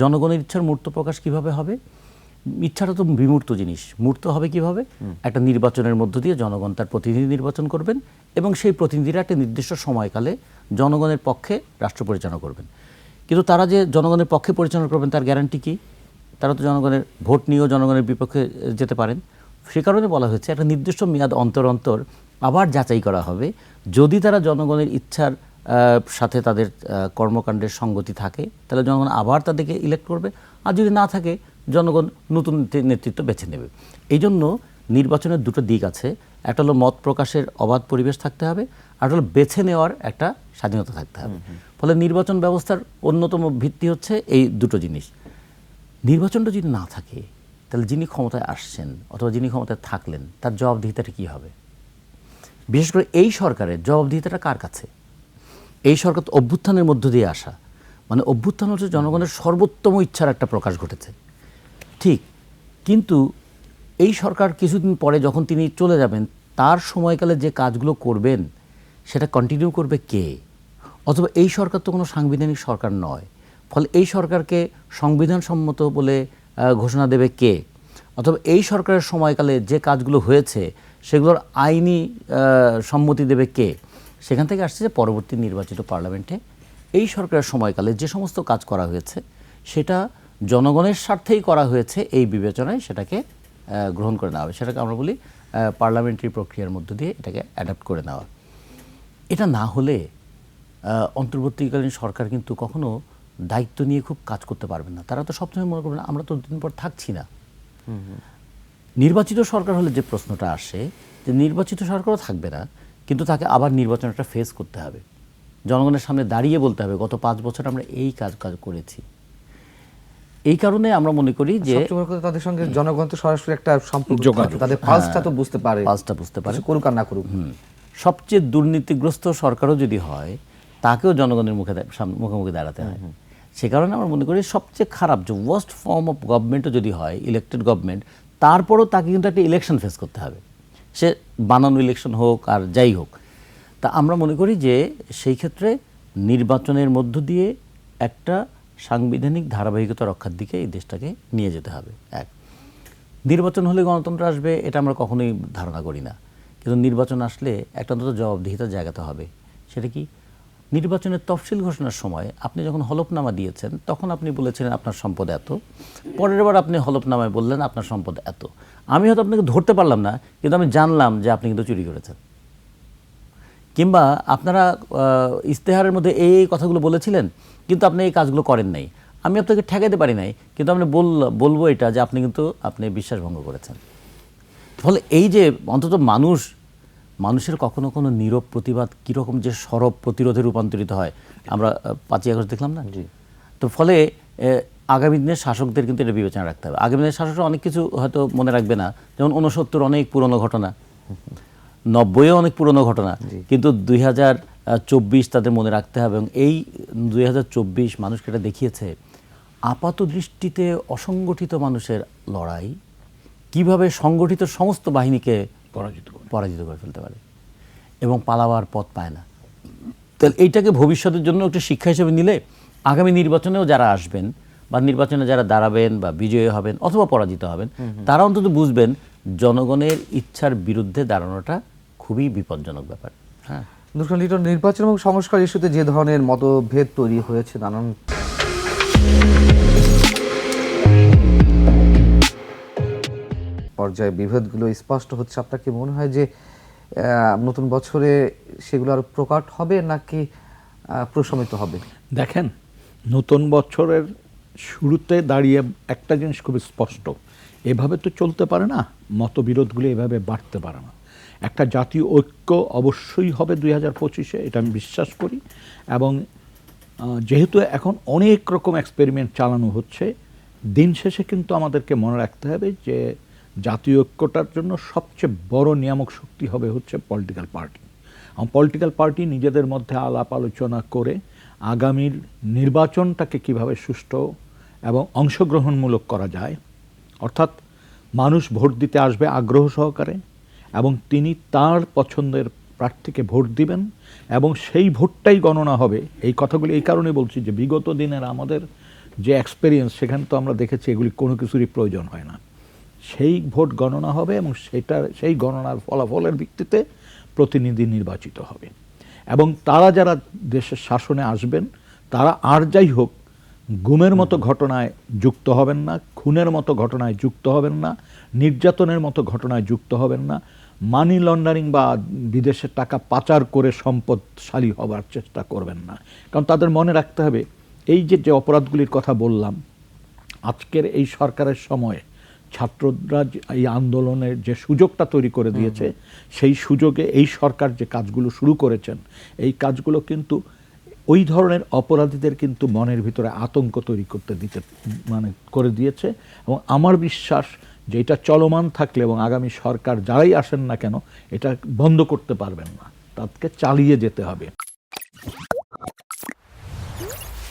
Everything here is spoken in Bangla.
জনগণের ইচ্ছার মূর্ত প্রকাশ কীভাবে হবে? ইচ্ছাটা তো বিমূর্ত জিনিস। মূর্ত হবে কীভাবে? একটা নির্বাচনের মধ্য দিয়ে জনগণ তার প্রতিনিধি নির্বাচন করবেন এবং সেই প্রতিনিধিরা একটা নির্দিষ্ট সময়কালে জনগণের পক্ষে রাষ্ট্র পরিচালনা করবেন। কিন্তু তারা যে জনগণের পক্ষে পরিচালনা করবেন তার গ্যারান্টি কী? তারা তো জনগণের ভোট নিয়েও জনগণের বিপক্ষে যেতে পারেন। সে কারণে বলা হয়েছে একটা নির্দিষ্ট মেয়াদ অন্তর অন্তর আবার যাচাই করা হবে। যদি তারা জনগণের ইচ্ছার সাথে তাদের কর্মকাণ্ডের সঙ্গতি থাকে তাহলে জনগণ আবার তাদেরকে ইলেক্ট করবে। আর যদি না থাকে জনগণ নতুন নেতৃত্ব বেছে নেবে। এই জন্য নির্বাচনের দুটো দিক আছে। একটা হলো মত প্রকাশের অবাধ পরিবেশ থাকতে হবে আর হলো বেছে নেওয়ার একটা স্বাধীনতা থাকতে হবে। ফলে নির্বাচন ব্যবস্থার অন্যতম ভিত্তি হচ্ছে এই দুটো জিনিস। নির্বাচনটা যদি না থাকে তাহলে যিনি ক্ষমতায় আসছেন অথবা যিনি ক্ষমতায় থাকলেন তার জবাবদিহিতাটা কী হবে? বিশেষ করে এই সরকারের জবাবদিহিতাটা কার কাছে? এই সরকার অভ্যুত্থানের মধ্য দিয়ে আসা। মানে অভ্যুত্থান হচ্ছে জনগণের সর্বোত্তম ইচ্ছার একটা প্রকাশ ঘটেছে। ঠিক, কিন্তু এই সরকার কিছুদিন পরে যখন তিনি চলে যাবেন, তার সময়কালে যে কাজগুলো করবেন, সেটা কন্টিনিউ করবে কে? অথবা এই সরকার তো কোনো সাংবিধানিক সরকার নয়। ফলে এই সরকারকে সংবিধানসম্মত বলে ঘোষণা দেবে কে? অথবা এই সরকারের সময়কালে যে কাজগুলো হয়েছে, সেগুলোর আইনি সম্মতি দেবে কে? সেখান থেকে আসছে যে পরবর্তী নির্বাচিত পার্লামেন্টে এই সরকারের সময়কালে যে সমস্ত কাজ করা হয়েছে সেটা জনগণের স্বার্থেই করা হয়েছে এই বিবেচনায় সেটাকে গ্রহণ করে নেওয়া হবে। সেটাকে আমরা বলি পার্লামেন্টারি প্রক্রিয়ার মধ্য দিয়ে এটাকে অ্যাডাপ্ট করে নেওয়া। এটা না হলে অন্তর্বর্তীকালীন সরকার কিন্তু কখনো দায়িত্ব নিয়ে খুব কাজ করতে পারবেন না। তারা তো সবসময় মনে করবেন আমরা তো দিন পর থাকছি না। নির্বাচিত সরকার হলে যে প্রশ্নটা আসে যে নির্বাচিত সরকারও থাকবে না কিন্তু তাকে আবার নির্বাচনটা ফেস করতে হবে। জনগণের সামনে দাঁড়িয়ে বলতে হবে গত পাঁচ বছর আমরা এই কাজ কাজ করেছি। এই কারণে আমরা মনে করি যে তাদের সঙ্গে জনগণ তো সরাসরি একটা সম্পর্ক তাদের পালসটা তো বুঝতে পারে। পালসটা বুঝতে পারে। করুক আর না করুক। হুম। সবচেয়ে দুর্নীতিগ্রস্ত সরকারও যদি হয় তাকেও জনগণের মুখে মুখোমুখি দাঁড়াতে হয়। সে কারণে আমরা মনে করি সবচেয়ে খারাপ যে ওয়ার্স্ট ফর্ম অফ গভর্নমেন্টও যদি হয় ইলেক্টেড গভর্নমেন্ট তারপরও তাকে কিন্তু একটা ইলেকশন ফেস করতে হবে। সে বানানো ইলেকশন হোক আর যাই হোক। তা আমরা মনে করি যে সেই ক্ষেত্রে নির্বাচনের মধ্য দিয়ে একটা সাংবিধানিক ধারাবাহিকতা রক্ষার দিকে এই দেশটাকে নিয়ে যেতে হবে, এক। নির্বাচন হলে গণতন্ত্র আসবে, এটা আমরা কখনোই ধারণা করি না। কিন্তু নির্বাচন আসলে একটা অন্তত জবাবদিহিতা জায়গাতে হবে। সেটা কি? নির্বাচনের তফসিল ঘোষণার সময় আপনি যখন হলফনামা দিয়েছেন তখন আপনি বলেছিলেন আপনার সম্পদ এত। পরের বার আপনি হলফনামায় বললেন আপনার সম্পদ এত। আমি হয়তো আপনাকে ধরতে পারলাম না কিন্তু আমি জানলাম যে আপনি কিন্তু চুরি করেছেন। কিংবা আপনারা আহ, ইস্তেহারের মধ্যে এই এই কথাগুলো বলেছিলেন কিন্তু আপনি এই কাজগুলো করেন নাই। আমি আপনাকে ঠেকাইতে পারি নাই কিন্তু আপনি বল বলব এটা যে আপনি কিন্তু আপনি বিশ্বাসভঙ্গ করেছেন। ফলে এই যে অন্তত মানুষ মানুষের কখনো কোনো নীরব প্রতিবাদ কীরকম যে সরব প্রতিরোধে রূপান্তরিত হয় আমরা পাঁচই আগস্ট দেখলাম না? জি। তো ফলে আগামী দিনের শাসকদের কিন্তু এটা বিবেচনা রাখতে হবে। আগামী দিনের শাসকরা অনেক কিছু হয়তো মনে রাখবে না। যেমন ঊনসত্তর অনেক পুরনো ঘটনা নব্বইও অনেক পুরনো ঘটনা কিন্তু দুই হাজার চব্বিশ তাদের মনে রাখতে হবে এবং এই দুই হাজার চব্বিশ মানুষকে এটা দেখিয়েছে আপাত দৃষ্টিতে অসংগঠিত মানুষের লড়াই কীভাবে সংগঠিত সমস্ত বাহিনীকে পরাজিত করে। পরাজিত করে ফেলতে পারে। এবং পালাবার পথ পায় না। তাহলে এইটাকে ভবিষ্যতের জন্য একটা শিক্ষা হিসেবে নিলে আগামী নির্বাচনেও যারা আসবেন বা নির্বাচনে যারা দাঁড়াবেন বা বিজয়ী হবেন অথবা পরাজিত হবেন তারা অন্তত বুঝবেন জনগণের ইচ্ছার বিরুদ্ধে দাঁড়ানোটা খুবই বিপজ্জনক ব্যাপার। হ্যাঁ। লিটন নির্বাচন এবং সংস্কার ইস্যুতে যে ধরনের মতভেদ তৈরি হয়েছে নানান পর্যায়ে বিভেদগুলো স্পষ্ট হচ্ছে। আপনার কি মনে হয় যে নতুন বছরে সেগুলো আরও প্রকাট হবে নাকি প্রশমিত হবে? দেখেন, নতুন বছরের শুরুতে দাঁড়িয়ে একটা জিনিস খুব স্পষ্ট। এভাবে তো চলতে পারে না, মতবিরোধগুলো এভাবে বাড়তে পারে না। একটা জাতীয় ঐক্য অবশ্যই হবে দুই হাজার পঁচিশে, এটা আমি বিশ্বাস করি। এবং যেহেতু এখন অনেক রকম এক্সপেরিমেন্ট চালানো হচ্ছে, দিন শেষে কিন্তু আমাদেরকে মনে রাখতে হবে যে জাতীয় ঐক্যটার জন্য সবচেয়ে বড় নিয়ামক শক্তি হবে হচ্ছে পলিটিক্যাল পার্টি এবং পলিটিক্যাল পার্টি নিজেদের মধ্যে আলাপ আলোচনা করে আগামীর নির্বাচনটাকে কীভাবে সুষ্ঠু এবং অংশগ্রহণমূলক করা যায়, অর্থাৎ মানুষ ভোট দিতে আসবে আগ্রহ সহকারে এবং তিনি তার পছন্দের প্রার্থীকে ভোট দিবেন এবং সেই ভোটটাই গণনা হবে। এই কথাগুলি এই কারণে বলছি যে বিগত দিনের আমাদের যে এক্সপেরিয়েন্স সেখানে তো আমরা দেখেছি এগুলি কোনো কিছুরই প্রয়োজন হয় না। সেই ভোট গণনা হবে এবং সেটা সেই গণনার ফলাফলের ভিত্তিতে প্রতিনিধি নির্বাচিত হবে। এবং তারা যারা দেশের শাসনে আসবেন, তারা আর যাই হোক, গুমের মতো ঘটনায় যুক্ত হবেন না, খুনের মতো ঘটনায় যুক্ত হবেন না, নির্যাতনের মতো ঘটনায় যুক্ত হবেন না মানি লন্ডারিং বা বিদেশের টাকা পাচার করে সম্পদশালী হবার চেষ্টা করবেন না। কারণ তাদের মনে রাখতে হবে, এই যে যে অপরাধগুলির কথা বললাম, আজকের এই সরকারের সময়ে ছাত্ররা এই আন্দোলনের যে সুযোগটা তৈরি করে দিয়েছে সেই সুযোগে এই সরকার যে কাজগুলো শুরু করেছেন এই কাজগুলো কিন্তু ওই ধরনের অপরাধীদের কিন্তু মনের ভিতরে আতঙ্ক তৈরি করতে দিতে মানে করে দিয়েছে। এবং আমার বিশ্বাস যে এটা চলমান থাকলে এবং আগামী সরকার যারাই আসেন না কেন এটা বন্ধ করতে পারবেন না। তাকে চালিয়ে যেতে হবে।